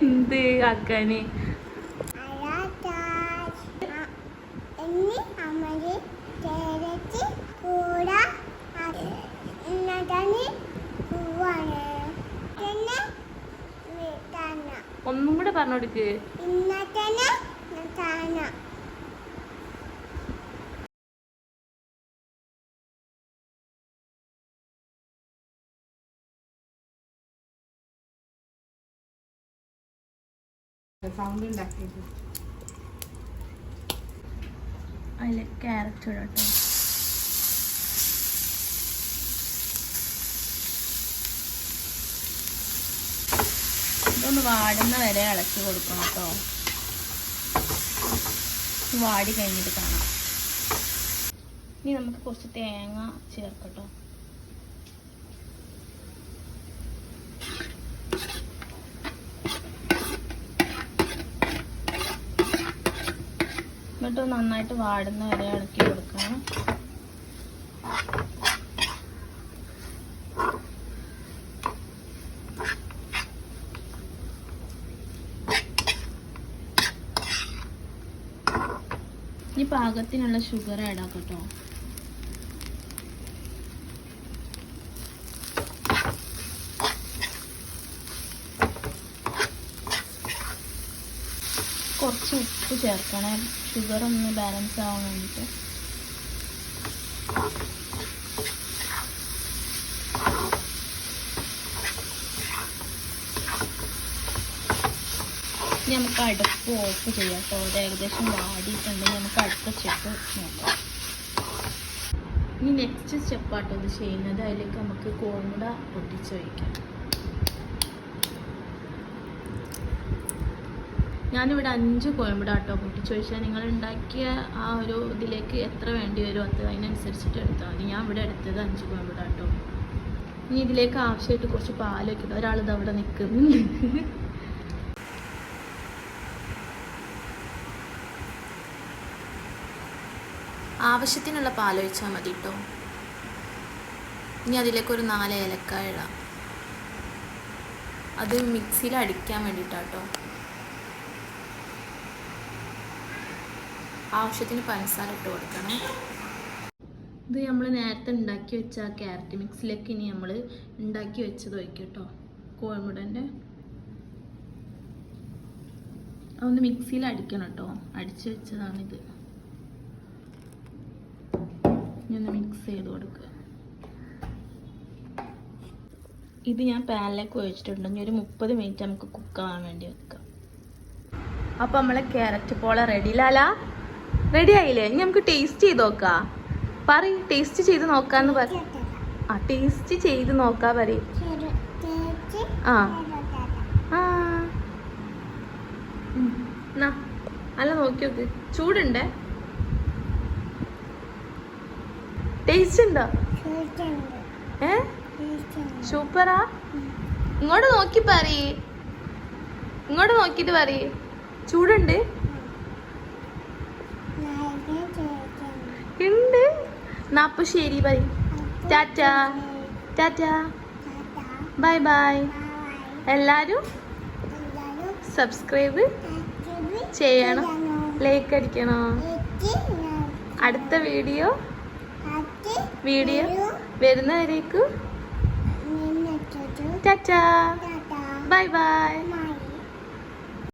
എന്ത് ആക്കാന്? ഒന്നും കൂടെ പറഞ്ഞോടുക്ക്. ഇന്നത്തന്നെ സൗണ്ട് ക്യാരറ്റ് ഇടട്ടോ ഇതൊന്ന് വാടുന്ന വരെ ഇളക്കി കൊടുക്കണം കേട്ടോ. വാടി കഴിഞ്ഞിട്ട് കാണാം. ഇനി നമുക്ക് കുറച്ച് തേങ്ങ ചേർക്കട്ടോ എന്നിട്ട് നന്നായിട്ട് വാടുന്ന വരെ ഇളക്കി കൊടുക്കണം. ഈ പാകത്തിനുള്ള ഷുഗർ ആഡ് കേട്ടോ കുറച്ച് ഉപ്പ് ചേർക്കണം. ഷുഗർ ഒന്ന് ബാലൻസ് ആവാൻ വേണ്ടിയിട്ട് നമുക്ക് അടുപ്പ് ഓഫ് ചെയ്യാം കേട്ടോ. ഇത് ഏകദേശം വാടിയിട്ടുണ്ടെങ്കിൽ നമുക്ക് അടുത്ത സ്റ്റെപ്പ് നോക്കാം. ഇനി നെക്സ്റ്റ് സ്റ്റെപ്പാട്ടോ ഇത് ചെയ്യുന്നത്. അതിലേക്ക് നമുക്ക് കോൺമുട പൊട്ടിച്ച് വയ്ക്കാം ഞാനിവിടെ അഞ്ച് കോയമ്പുട ആട്ടോ പൊട്ടിച്ചു ചോദിച്ചാൽ നിങ്ങൾ ഉണ്ടാക്കിയ ആ ഒരു ഇതിലേക്ക് എത്ര വേണ്ടി വരുമോ അത് അതിനനുസരിച്ചിട്ട് എടുത്താൽ മതി. ഞാൻ ഇവിടെ എടുത്തത് അഞ്ച് കോയമ്പുട ആട്ടോ ഇനി ഇതിലേക്ക് ആവശ്യമായിട്ട് കുറച്ച് പാലൊക്കെ ഇടും. ഒരാളിത് അവിടെ നിൽക്കുന്നു. ആവശ്യത്തിനുള്ള പാലൊഴിച്ചാൽ മതി കേട്ടോ ഇനി അതിലേക്ക് ഒരു നാല് ഏലക്കായ ഇടാം. അത് മിക്സിയിൽ അടിക്കാൻ വേണ്ടിയിട്ടാട്ടോ. ആവശ്യത്തിന് പഞ്ചസാര ഇട്ട് കൊടുക്കണം. ഇത് നമ്മൾ നേരത്തെ ഉണ്ടാക്കി വെച്ച ക്യാരറ്റ് മിക്സിലേക്ക് ഇനി നമ്മൾ ഉണ്ടാക്കി വെച്ചത് ഒഴിക്കും കേട്ടോ. കോഴിമുടന്റെ. അതൊന്ന് മിക്സിയിൽ അടിക്കണം കേട്ടോ. അടിച്ച് വെച്ചതാണിത്. ഇനി മിക്സ് ചെയ്ത് കൊടുക്കുക ഇത് ഞാൻ പാനിലേക്ക് ഒഴിച്ചിട്ടുണ്ട്. ഇനി ഒരു മുപ്പത് മിനിറ്റ് നമുക്ക് കുക്കാവാൻ വേണ്ടി വെക്കാം. അപ്പം നമ്മളെ ക്യാരറ്റ് പോള റെഡി ലാല? റെഡി ആയില്ലേ ഇനി നമുക്ക് ടേസ്റ്റ് ചെയ്ത് നോക്കാം. പറ ടേസ്റ്റ് ചെയ്ത് നോക്കാന്ന് പറ. ആ ടേസ്റ്റ് ചെയ്ത് നോക്കാ പറ ആ. ആ. അല്ല നോക്കി നോക്ക്. ചൂടുണ്ടേ? ടേസ്റ്റ് ഉണ്ടോ? ഏ? സൂപ്പറാ? ഇങ്ങോട്ട് നോക്കി പറ ഇങ്ങോട്ട് നോക്കിട്ട് പറ ചൂടുണ്ട്? ഉണ്ട്. എന്നാ ശരി bye. Tata. Tata. Bye bye. എല്ലാരും സബ്സ്ക്രൈബ് ചെയ്യണം. ലൈക്ക് അടിക്കണോ. അടുത്ത വീഡിയോ വീഡിയോ വരുന്നവരേക്കും. ടാറ്റ. Bye bye.